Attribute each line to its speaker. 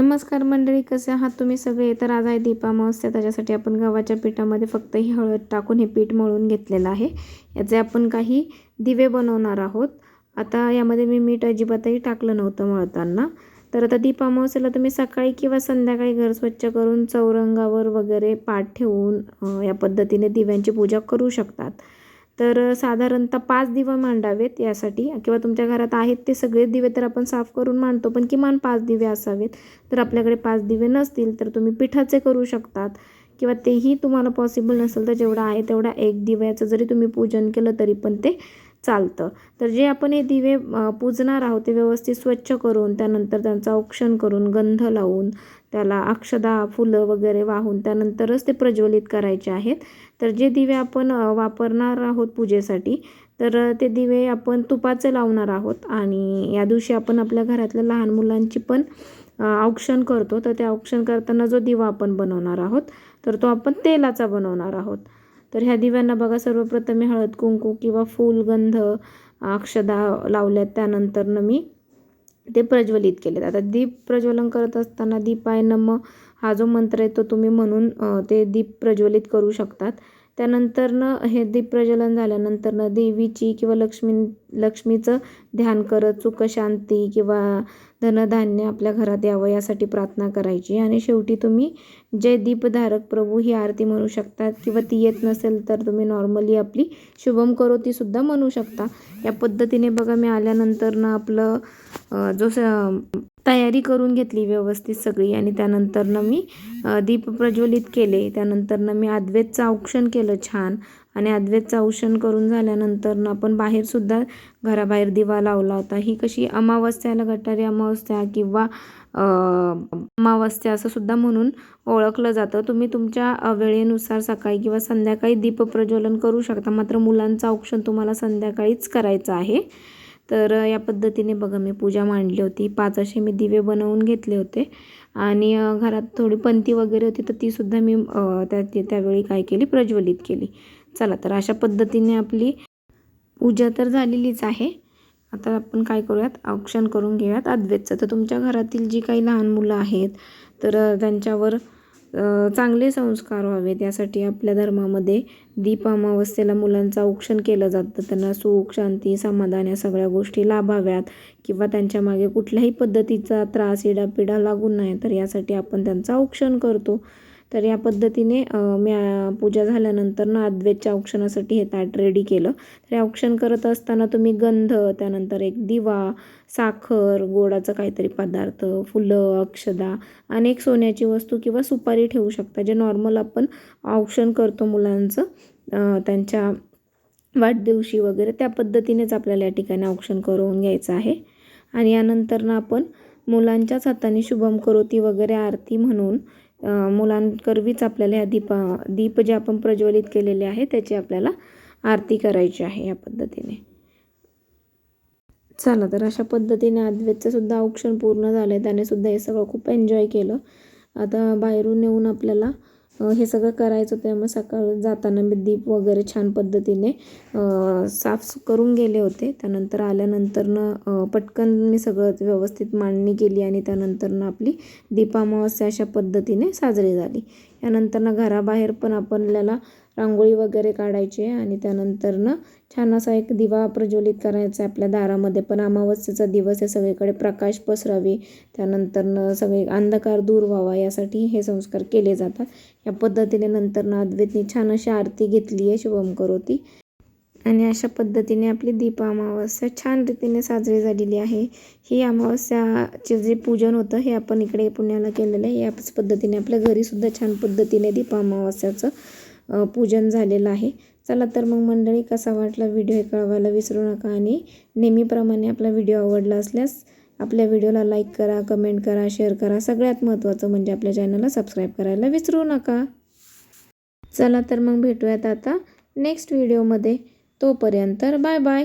Speaker 1: नमस्कार मंडळी कसे आहात तुम्ही सगळे? तर आज आहे दीपामावस्या त्याच्यासाठी आपण गव्हाच्या पिठामध्ये फक्त ही हळद टाकून हे पीठ मळून घेतलेलं आहे. याचे आपण काही दिवे बनवणार आहोत. आता यामध्ये मी मीठ अजिबातही टाकलं नव्हतं मळताना. तर आता दीपामावसेला तुम्ही सकाळी किंवा संध्याकाळी घर स्वच्छ करून चौरंगावर वगैरे पाठ ठेवून या पद्धतीने दिव्यांची पूजा करू शकतात. तर साधारणतः पाच दिवे मांडावेत यासाठी किंवा तुमच्या घरात आहेत ते सगळे दिवे तर आपण साफ करून मांडतो पण किमान पाच दिवे असावेत. तर आपल्याकडे पाच दिवे नसतील तर तुम्ही पिठाचे करू शकतात किंवा तेही तुम्हाला पॉसिबल नसेल तर जेवढा आहे तेवढा एक दिव्याचं जरी तुम्ही पूजन केलं तरी पण ते चालतं. तर जे आपण हे दिवे पूजणार आहोत ते व्यवस्थित स्वच्छ करून त्यानंतर त्यांचं औक्षण करून गंध लावून त्याला अक्षदा फुलं वगैरे वाहून त्यानंतरच ते प्रज्वलित करायचे आहेत. तर जे दिवे आपण वापरणार आहोत पूजेसाठी तर ते दिवे आपण तुपाचे लावणार आहोत आणि या दिवशी आपण आपल्या घरातल्या लहान मुलांची पण औक्षण करतो. तर ते औक्षण करताना जो दिवा आपण बनवणार आहोत तर तो आपण तेलाचा बनवणार आहोत. तर ह्या दिव्यांना बघा सर्वप्रथम मी हळद कुंकू किंवा फूल गंध अक्षदा लावल्यात. त्यानंतरनं मी ते प्रज्वलित केलेत. आता दीप प्रज्वलन करत असताना दीपाय नम हा जो मंत्र आहे तो तुम्ही म्हणून ते दीप प्रज्वलित करू शकतात. त्यानंतरनं हे दीप प्रज्वलन झाल्यानंतरनं देवीची किंवा लक्ष्मी लक्ष्मीचं ध्यान करत सुखशांती किंवा धनधान्य आपल्या घरात यावं यासाठी प्रार्थना करायची. आणि शेवटी तुम्ही जय दीपधारक प्रभू ही आरती म्हणू शकतात किंवा ती येत नसेल तर तुम्ही नॉर्मली आपली शुभम करोतीसुद्धा म्हणू शकता. या पद्धतीने बघा मी आल्यानंतरनं आपलं जो स तयारी करून घेतली व्यवस्थित सगळी. आणि त्यानंतरनं मी दीप प्रज्वलित केले. त्यानंतरनं मी अद्वैतचं औक्षण केलं छान. आणि अद्वैतचं औक्षण करून झाल्यानंतरनं आपण बाहेरसुद्धा घराबाहेर दिवा लावला होता. ही कशी अमावस्याला गटारी अमावस्या किंवा अमावस्या असं सुद्धा म्हणून ओळखलं जातं. तुम्ही तुमच्या वेळेनुसार सकाळी किंवा संध्याकाळी दीप प्रज्वलन करू शकता. मात्र मुलांचं औक्षण तुम्हाला संध्याकाळीच करायचं आहे. तर या पद्धतीने बघा मी पूजा मांडली होती. पाच असे मी दिवे बनवून घेतले होते. आणि घरात थोडी पंती वगैरे होती तर तीसुद्धा मी त्या त्यावेळी काय केली? प्रज्वलित केली. चला तर अशा पद्धतीने आपली पूजा तर झालेलीच आहे. आता आपण काय करूयात? औक्षण करून घेऊयात. अद्वैतचं. तर तुमच्या घरातील जी काही लहान मुलं आहेत तर त्यांच्यावर चांगले संस्कार व्हावेत. यासाठी आपल्या धर्मामध्ये दीप अमावस्येला मुलांचं औक्षण केलं जातं. त्यांना सुख शांती समाधान या सगळ्या गोष्टी लाभाव्यात किंवा त्यांच्या मागे कुठल्याही पद्धतीचा त्रास इडापिडा लागू नये. तर यासाठी आपण त्यांचं औक्षण करतो. तर या पद्धतीने मी पूजा झाल्यानंतर ना अद्वैतच्या औक्षणासाठी हे ताट रेडी केलं. तर हे औक्षण करत असताना तुम्ही गंध त्यानंतर एक दिवा साखर गोडाचं काहीतरी पदार्थ फुलं अक्षदा अनेक सोन्याची वस्तू किंवा सुपारी ठेवू शकता जे नॉर्मल आपण औक्षण करतो मुलांचं त्यांच्या वाढदिवशी वगैरे. त्या पद्धतीनेच आपल्याला या ठिकाणी औक्षण करून घ्यायचं आहे. आणि यानंतर ना आपण मुलांच्याच हाताने शुभम करोती वगैरे आरती म्हणून मुलांकरवीच आपल्याला ह्या दीपा दीप जे आपण प्रज्वलित केलेले आहे त्याची आपल्याला आरती करायची आहे या पद्धतीने. चला तर अशा पद्धतीने अद्वैतचं सुद्धा औक्षण पूर्ण झालं आहे त्याने सुद्धा हे सगळं खूप एन्जॉय केलं. आता बाहेरून येऊन आपल्याला हे सगळं करायचं होतं मग सकाळ जाताना मी दीप वगैरे छान पद्धतीने साफ करून गेले होते. त्यानंतर आल्यानंतरनं पटकन मी सगळं व्यवस्थित मांडणी केली आणि त्यानंतरनं आपली दीपामावस्या अशा पद्धतीने साजरी झाली. यानंतरनं घराबाहेर पण आपल्याला रांगोळी वगैरे काढायची आहे आणि त्यानंतरनं छान असा एक दिवा प्रज्वलित करायचा आहे आपल्या दारामध्ये. पण अमावस्येचा दिवस आहे सगळीकडे प्रकाश पसरावे. त्यानंतरनं सगळे अंधकार दूर व्हावा यासाठी हे संस्कार केले जातात. या पद्धतीने नंतरनं अद्वैतनी छान अशी आरती घेतली आहे शुभमकर होती आणि अशा पद्धतीने आपली दीप अमावस्या छान रीतीने साजरी झालेली आहे. ही अमावस्याचे जे पूजन होतं हे आपण इकडे पुण्याला केलेलं आहे. याच पद्धतीने आपल्या घरीसुद्धा छान पद्धतीने दीप अमावस्याचं पूजन झालेलं आहे. चला तर मग मंडळी कसा वाटला व्हिडिओ हे कळवायला विसरू नका आणि नेहमीप्रमाणे आपला व्हिडिओ आवडला असल्यास आपल्या व्हिडिओला लाईक करा कमेंट करा शेअर करा. सगळ्यात महत्त्वाचं म्हणजे आपल्या चॅनलला सबस्क्राईब करायला विसरू नका. चला तर मग भेटूयात आता नेक्स्ट व्हिडिओमध्ये तोपर्यंत बाय बाय